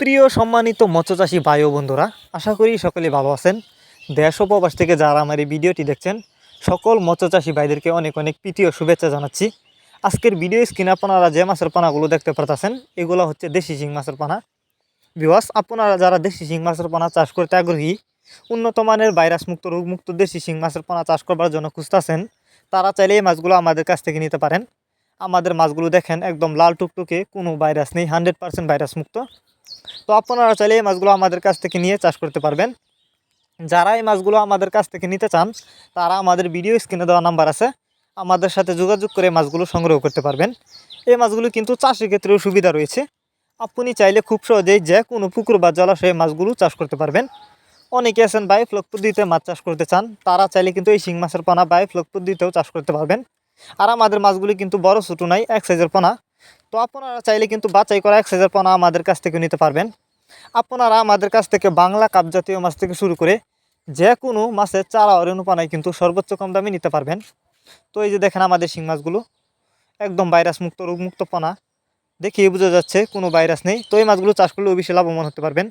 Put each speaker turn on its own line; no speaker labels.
প্রিয় সম্মানিত মৎস্যচাষী ভাই ও বন্ধুরা, আশা করি সকলে ভালো আছেন। দেশ ও প্রবাস থেকে যারা আমার এই ভিডিওটি দেখছেন, সকল মৎস্যচাষী ভাইদেরকে অনেক অনেক প্রীতি ও শুভেচ্ছা জানাচ্ছি। আজকের ভিডিও স্ক্রিনে আপনারা যে মাছের পানাগুলো দেখতে পারতেছেন, এগুলো হচ্ছে দেশি শিং মাছের পানা। বিওয়াস আপনারা যারা দেশি শিং মাছের পানা চাষ করতে আগ্রহী, উন্নত মানের ভাইরাস মুক্ত রোগমুক্ত দেশি শিং মাছের পানা চাষ করবার জন্য খুঁজতেছেন, তারা চাইলে এই মাছগুলো আমাদের কাছ থেকে নিতে পারেন। আমাদের মাছগুলো দেখেন একদম লাল টুকটুকে, কোনো ভাইরাস নেই, হান্ড্রেড পার্সেন্ট ভাইরাস মুক্ত। তো আপনারা চাইলে এই মাছগুলো আমাদের কাছ থেকে নিয়ে চাষ করতে পারবেন। যারা এই মাছগুলো আমাদের কাছ থেকে নিতে চান, তারা আমাদের ভিডিও স্ক্রিনে দেওয়া নাম্বার আছে। আমাদের সাথে যোগাযোগ করে মাছগুলো সংগ্রহ করতে পারবেন। এই মাছগুলো কিন্তু চাষের ক্ষেত্রেও সুবিধা রয়েছে। আপনি চাইলে খুব সহজেই যে কোনো পুকুর বা জলাশয়ে মাছগুলো চাষ করতে পারবেন। অনেকে আছেন বাই ফ্লক পদ্ধতিতে মাছ চাষ করতে চান। তারা চাইলে কিন্তু এই শিং মাছের পানা বাই ফ্লক পদ্ধতিতেও চাষ করতে পারবেন। আর আমাদের মাছগুলি কিন্তু বড়, ছোটো নাই, এক সাইজের পোনা। তো আপনারা চাইলে কিন্তু বাছাই করা এক সাইজের পোনা আমাদের কাছ থেকে নিতে পারবেন। আপনারা আমাদের কাছ থেকে বাংলা কাপ জাতীয় মাছ থেকে শুরু করে যে কোনো মাছের চারা অরণ্য পানায় কিন্তু সর্বোচ্চ কম দামে নিতে পারবেন। তো এই যে দেখেন আমাদের শিং মাছগুলো, একদম ভাইরাস মুক্ত রোগমুক্ত পোনা। দেখিয়ে বোঝা যাচ্ছে কোনো ভাইরাস নেই। তো এই মাছগুলো চাষ করলে অবশ্যই লাভবান হতে পারবেন।